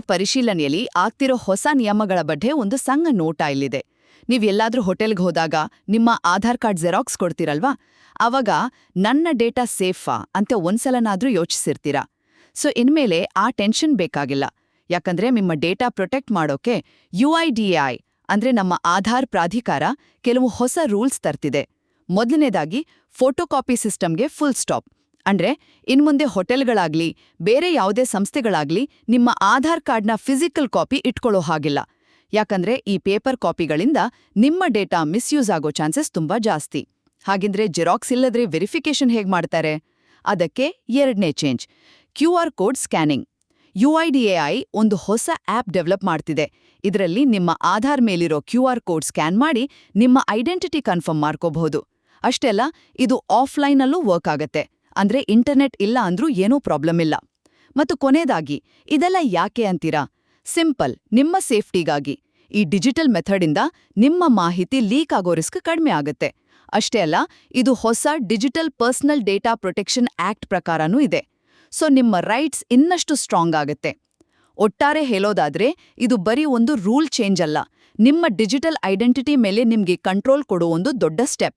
ಪರಿಶೀಲನೆಯಲ್ಲಿ ಆಗ್ತಿರೋ ಹೊಸ ನಿಯಮಗಳ ಬಗ್ಗೆ ಒಂದು ಸಂಘ ನೋಟ ಇಲ್ಲಿದೆ. ನೀವು ಎಲ್ಲಾದ್ರೂ ಹೋಟೆಲ್ಗೆ ಹೋದಾಗ ನಿಮ್ಮ ಆಧಾರ್ ಕಾರ್ಡ್ ಜೆರಾಕ್ಸ್ ಕೊಡ್ತೀರಲ್ವಾ? ಅವಾಗ ನನ್ನ ಡೇಟಾ ಸೇಫಾ ಅಂತ ಒಂದ್ಸಲನಾದ್ರೂ ಯೋಚಿಸಿರ್ತೀರಾ? ಸೊ, ಇನ್ಮೇಲೆ ಆ ಟೆನ್ಷನ್ ಬೇಕಾಗಿಲ್ಲ. ಯಾಕಂದ್ರೆ ನಿಮ್ಮ ಡೇಟಾ ಪ್ರೊಟೆಕ್ಟ್ ಮಾಡೋಕೆ ಯು ಐ ಡಿ ಐ ಅಂದ್ರೆ ನಮ್ಮ ಆಧಾರ್ ಪ್ರಾಧಿಕಾರ ಕೆಲವು ಹೊಸ ರೂಲ್ಸ್ ತರ್ತಿದೆ. ಮೊದಲನೇದಾಗಿ ಫೋಟೋಕಾಪಿ ಸಿಸ್ಟಮ್ಗೆ ಫುಲ್ ಸ್ಟಾಪ್. ಅಂದ್ರೆ ಇನ್ಮುಂದೆ ಹೋಟೆಲ್ಗಳಾಗ್ಲಿ, ಬೇರೆ ಯಾವುದೇ ಸಂಸ್ಥೆಗಳಾಗ್ಲಿ ನಿಮ್ಮ ಆಧಾರ್ ಕಾರ್ಡ್ನ ಫಿಸಿಕಲ್ ಕಾಪಿ ಇಟ್ಕೊಳ್ಳೋ ಹಾಗಿಲ್ಲ. ಯಾಕಂದ್ರೆ ಈ ಪೇಪರ್ ಕಾಪಿಗಳಿಂದ ನಿಮ್ಮ ಡೇಟಾ ಮಿಸ್ಯೂಸ್ ಆಗೋ ಚಾನ್ಸಸ್ ತುಂಬಾ ಜಾಸ್ತಿ. ಹಾಗಿದ್ರೆ ಜೆರಾಕ್ಸ್ ಇಲ್ಲದ್ರೆ ವೆರಿಫಿಕೇಶನ್ ಹೇಗ್ ಮಾಡ್ತಾರೆ? ಅದಕ್ಕೆ ಎರಡನೇ change, Q R code scanning. UIDAI ಒಂದು ಹೊಸ ಆಪ್ ಡೆವಲಪ್ ಮಾಡ್ತಿದೆ. ಇದರಲ್ಲಿ ನಿಮ್ಮ ಆಧಾರ್ ಮೇಲಿರೋ ಕ್ಯೂ ಆರ್ ಕೋಡ್ ಸ್ಕ್ಯಾನ್ ಮಾಡಿ ನಿಮ್ಮ ಐಡೆಂಟಿಟಿ ಕನ್ಫರ್ಮ್ ಮಾಡ್ಕೋಬಹುದು. ಅಷ್ಟೆಲ್ಲ ಇದು ಆಫ್ಲೈನಲ್ಲೂ ವರ್ಕ್ ಆಗತ್ತೆ. ಅಂದ್ರೆ ಇಂಟರ್ನೆಟ್ ಇಲ್ಲ ಅಂದ್ರೂ ಏನೂ ಪ್ರಾಬ್ಲಮ್ ಇಲ್ಲ. ಮತ್ತು ಕೊನೆಯದಾಗಿ, ಇದೆಲ್ಲ ಯಾಕೆ ಅಂತೀರಾ? ಸಿಂಪಲ್, ನಿಮ್ಮ ಸೇಫ್ಟಿಗಾಗಿ. ಈ ಡಿಜಿಟಲ್ ಮೆಥಡಿಂದ ನಿಮ್ಮ ಮಾಹಿತಿ ಲೀಕ್ ಆಗೋ ರಿಸ್ಕ್ ಕಡಿಮೆ ಆಗುತ್ತೆ. ಅಷ್ಟೇ ಅಲ್ಲ, ಇದು ಹೊಸ digital personal data protection act ಪ್ರಕಾರನೂ ಇದೆ. ಸೊ, ನಿಮ್ಮ ರೈಟ್ಸ್ ಇನ್ನಷ್ಟು ಸ್ಟ್ರಾಂಗ್ ಆಗುತ್ತೆ. ಒಟ್ಟಾರೆ ಹೇಳೋದಾದ್ರೆ, ಇದು ಬರೀ ಒಂದು ರೂಲ್ ಚೇಂಜ್ ಅಲ್ಲ. ನಿಮ್ಮ ಡಿಜಿಟಲ್ ಐಡೆಂಟಿಟಿ ಮೇಲೆ ನಿಮ್ಗೆ ಕಂಟ್ರೋಲ್ ಕೊಡೋ ಒಂದು ದೊಡ್ಡ ಸ್ಟೆಪ್.